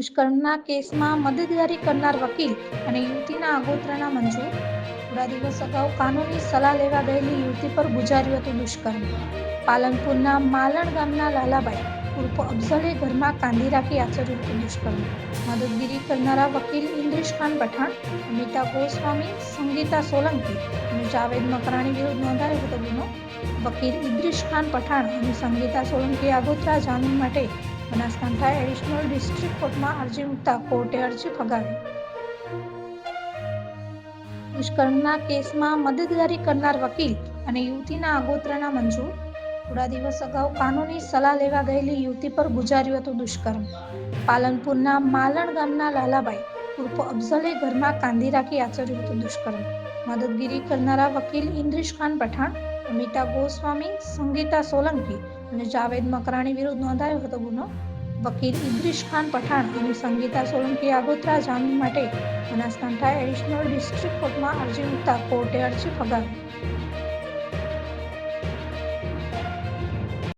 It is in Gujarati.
દુષ્કર્મના કેસમાં મદદગારી કરનાર વકીલ અને યુવતીના આગોતરાના મંજૂર. થોડા દિવસ અગાઉ કાનૂની સલાહ લેવા ગયેલી યુવતી પર ગુજાર્યું હતું દુષ્કર્મ. પાલનપુરના માલણ ગામના લાલાબાઈ ઉર્ફ અફઝલે ઘરમાં કાંદી રાખી આચર્યું હતું દુષ્કર્મ. મદદગીરી કરનારા વકીલ ઇન્દ્રેશ ખાન પઠાણ, અમિતા ગોસ્વામી, સંગીતા સોલંકી અને જાવેદ મકરાણી વિરુદ્ધ નોંધાયો હતો ગુનો. વકીલ ઇદ્રિશ ખાન પઠાણ અને સંગીતા સોલંકી આગોતરા જામીન માટે બનાસકાંઠા એડિશનલ ડિસ્ટ્રિક્ટ કોર્ટમાં અરજી મૂકતા કોર્ટે અરજી ફગાવી દુષ્કર્મના કેસમાં મદદગારી કરનાર વકીલ અને યુવતીના આગોતરાના મંજૂર થોડા દિવસ અગાઉ કાનૂની સલાહ લેવા ગયેલી યુવતી પર ગુજાર્યું હતું દુષ્કર્મ પાલનપુરના માલણ ગામના લાલાભાઈ ઉર્ફ અફઝલે ઘરમાં કાંદી રાખી આચર્યું હતું દુષ્કર્મ મદદગીરી કરનારા વકીલ ઇન્દ્રિશ ખાન પઠાણ અમિતા ગોસ્વામી સંગીતા સોલંકી અને જાવેદ મકરાણી વિરુદ્ધ નોંધાયો હતો ગુનો. વકીલ ઇદ્રિશ ખાન પઠાણ અને સંગીતા સોલંકી આગોતરા જામીન માટે બનાસકાંઠા એડિશનલ ડિસ્ટ્રિક્ટ કોર્ટમાં અરજી મૂકતા કોર્ટે અરજી ફગાવી.